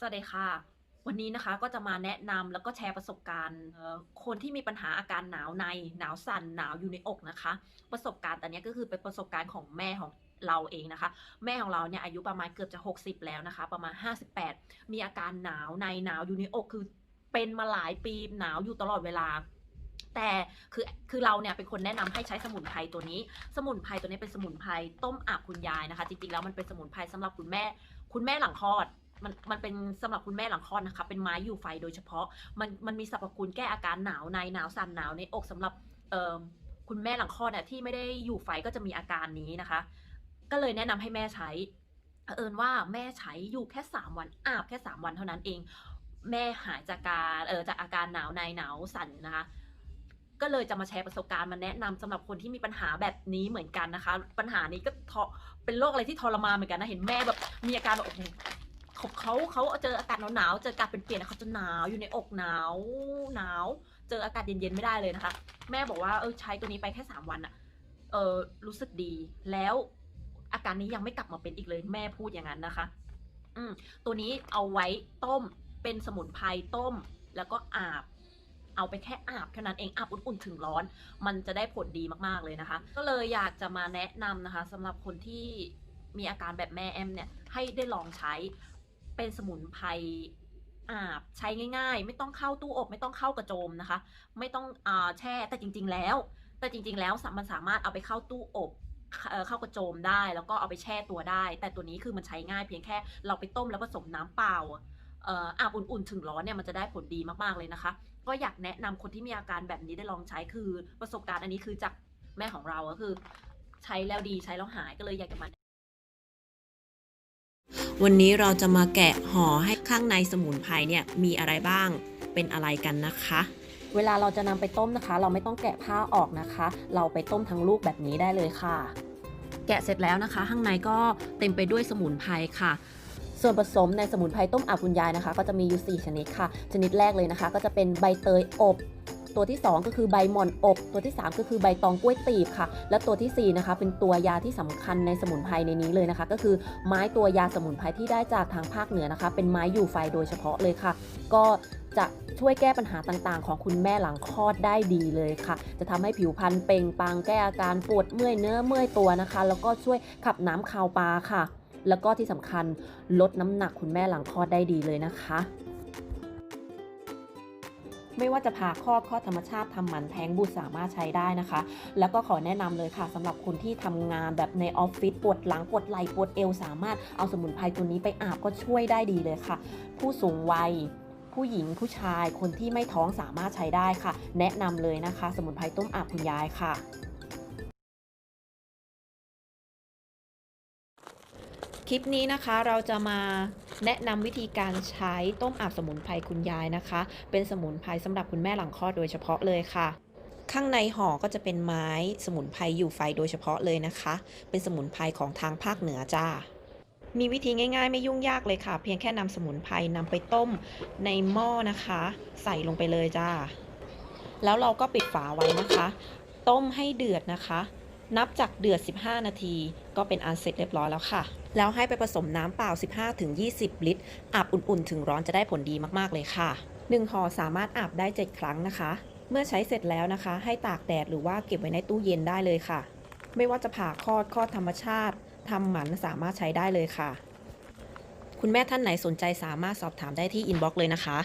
สวัสดีค่ะ วันนี้นะคะก็จะมาแนะนำแล้วก็แชร์ประสบการณ์คนที่มีปัญหาอาการหนาวในหนาวสั่นหนาวอยู่ในอกนะคะ ประสบการณ์ตอนนี้ก็คือเป็นประสบการณ์ของแม่ของเราเองนะคะ แม่ของเราเนี่ยอายุประมาณเกือบจะ 60 แล้วนะคะ ประมาณ 58 มีอาการหนาวในหนาวอยู่ในอกคือเป็นมาหลายปีหนาวอยู่ตลอดเวลาแต่คือคือเราเนี่ยเป็นคนแนะนำให้ใช้สมุนไพรตัวนี้ สมุนไพรตัวนี้เป็นสมุนไพรต้มอาบคุณยายนะคะ จริงๆแล้วมันเป็นสมุนไพรสำหรับคุณแม่ คุณแม่หลังคลอด มันมันเป็นสำหรับคุณแม่หลังคลอดนะคะเป็นไม้อยู่ไฟโดยเฉพาะ มันมันมีสรรพคุณแก้อาการหนาวในหนาวสั่นหนาวในอกสำหรับเอ่อคุณแม่หลังคลอดเนี่ยที่ไม่ได้อยู่ไฟก็จะมีอาการนี้นะคะ ก็เลยแนะนำให้แม่ใช้เอิญว่าแม่ใช้อยู่แค่ 3 วันอาบแค่ 3 วันเท่านั้นเอง แม่หายจากการเออจากอาการหนาวในหนาวสั่นนะคะก็เลยจะมาแชร์ประสบการณ์มาแนะนำสำหรับคนที่มีปัญหาแบบนี้เหมือนกันนะคะ ปัญหานี้ก็เป็นโรคอะไรที่ทรมานเหมือนกันนะเห็นแม่แบบมีอาการแบบโอ้โห เขาเขาเขาเจออากาศหนาวๆเจออากาศเปลี่ยนๆเขาจะหนาวอยู่ในอกหนาวหนาว เจออากาศเย็นๆไม่ได้เลยนะคะ แม่บอกว่าเออใช้ตัวนี้ไปแค่สามวันอะเออรู้สึกดีแล้วอาการนี้ยังไม่กลับมาเป็นอีกเลยแม่พูดอย่างนั้นนะคะ อืมตัวนี้เอาไว้ต้มเป็นสมุนไพรต้ม แล้วก็อาบ เอาไปแค่อาบเท่านั้นเองอาบอุ่นๆถึงร้อน มันจะได้ผลดีมากๆเลยนะคะ ก็เลยอยากจะมาแนะนำนะคะสำหรับคนที่มีอาการแบบแม่แอมเนี่ยให้ได้ลองใช้ เป็นสมุนไพรอาบใช้ง่ายๆ ไม่ต้องเข้าตู้อบ ไม่ต้องเข้ากระโจมนะคะ ไม่ต้องอแช่แต่จริง ๆ แล้ว แต่จริง ๆ แล้วมันสามารถเอาไปเข้าตู้อบเข้ากระโจมได้ แล้วก็เอาไปแช่ตัวได้ แต่ตัวนี้คือมันใช้ง่ายเพียงแค่เราไปต้มแล้วผสมน้ำเปล่าอาบอุ่นๆถึงร้อนเนี่ยมันจะได้ผลดีมากๆเลยนะคะ ก็อยากแนะนำคนที่มีอาการแบบนี้ได้ลองใช้คือประสบการณ์อันนี้คือจากแม่ของเราก็คือ ใช้แล้วดีใช้แล้วหายก็เลยอยากจะมา วันนี้เราจะมาแกะห่อให้ข้างในสมุนไพรเนี่ยมีอะไรบ้างเป็นอะไรกันนะคะ เวลาเราจะนำไปต้มนะคะ เราไม่ต้องแกะผ้าออกนะคะ เราไปต้มทั้งลูกแบบนี้ได้เลยค่ะ แกะเสร็จแล้วนะคะ ข้างในก็เต็มไปด้วยสมุนไพรค่ะ ส่วนผสมในสมุนไพรต้มอาบคุณยายนะคะ ก็จะมีอยู่4ชนิดค่ะ ชนิดแรกเลยนะคะ ก็จะเป็นใบเตยอบ ตัวที่ 2 ก็คือใบหม่อนอบ ตัวที่ 3 ก็คือใบตองกล้วยตีบค่ะ และตัวทีสี่4 นะคะ เป็นตัวยาที่สำคัญในสมุนไพรในนี้เลยนะคะ ก็คือไม้ตัวยาสมุนไพรที่ได้จากทางภาคเหนือนะคะ เป็นไม้อยู่ไฟโดยเฉพาะเลยค่ะ ก็จะช่วยแก้ปัญหาต่างๆ ของคุณแม่หลังคลอดได้ดีเลยค่ะ จะทำให้ผิวพรรณเปล่งปลังแก้อาการปวดเมื่อยเนื้อเมื่อยตัวนะคะ แล้วก็ช่วยขับน้ำคาวปลาค่ะ แล้วก็ที่สำคัญลดน้ำหนักคุณแม่หลังคลอดได้ดีเลยนะคะ ไม่ว่าจะผ่าคลอดคลอดธรรมชาติทำหมันแท้งบุตรสามารถใช้ได้นะคะ แล้วก็ขอแนะนำเลยค่ะสำหรับคนที่ทำงานแบบในออฟฟิศปวดหลังปวดไหล่ปวดเอวสามารถเอาสมุนไพรตัวนี้ไปอาบก็ช่วยได้ดีเลยค่ะ ผู้สูงวัยผู้หญิงผู้ชายคนที่ไม่ท้องสามารถใช้ได้ค่ะ แนะนำเลยนะคะ สมุนไพรต้มอาบคุณยายค่ะ คลิปนี้นะคะเราจะมาแนะนำวิธีการใช้ต้มอาบสมุนไพรคุณยายนะคะ เป็นสมุนไพรสำหรับคุณแม่หลังคลอดโดยเฉพาะเลยค่ะ ข้างในห่อก็จะเป็นไม้สมุนไพรอยู่ไฟโดยเฉพาะเลยนะคะ เป็นสมุนไพรของทางภาคเหนือจ้า มีวิธีง่ายๆ ไม่ยุ่งยากเลยค่ะ เพียงแค่นำสมุนไพรนำไปต้มในหม้อนะคะ ใส่ลงไปเลยจ้า แล้วเราก็ปิดฝาไว้นะคะ ต้มให้เดือดนะคะ นับจากเดือด 15 นาที ก็เป็นอันเสร็จเรียบร้อยแล้วค่ะ แล้วให้ไปผสมน้ำเปล่า 15-20 ลิตร อาบอุ่นๆ ถึงร้อนจะได้ผลดีมากๆ เลยค่ะ 1ห่อสามารถอาบได้ 7 ครั้งนะคะ เมื่อใช้เสร็จแล้วนะคะ ให้ตากแดดหรือว่าเก็บไว้ในตู้เย็นได้เลยค่ะ ไม่ว่าจะผ่าคลอดคลอดธรรมชาติทำหมันสามารถใช้ได้เลยค่ะ คุณแม่ท่านไหนสนใจสามารถสอบถามได้ที่อินบ็อกซ์เลยนะคะ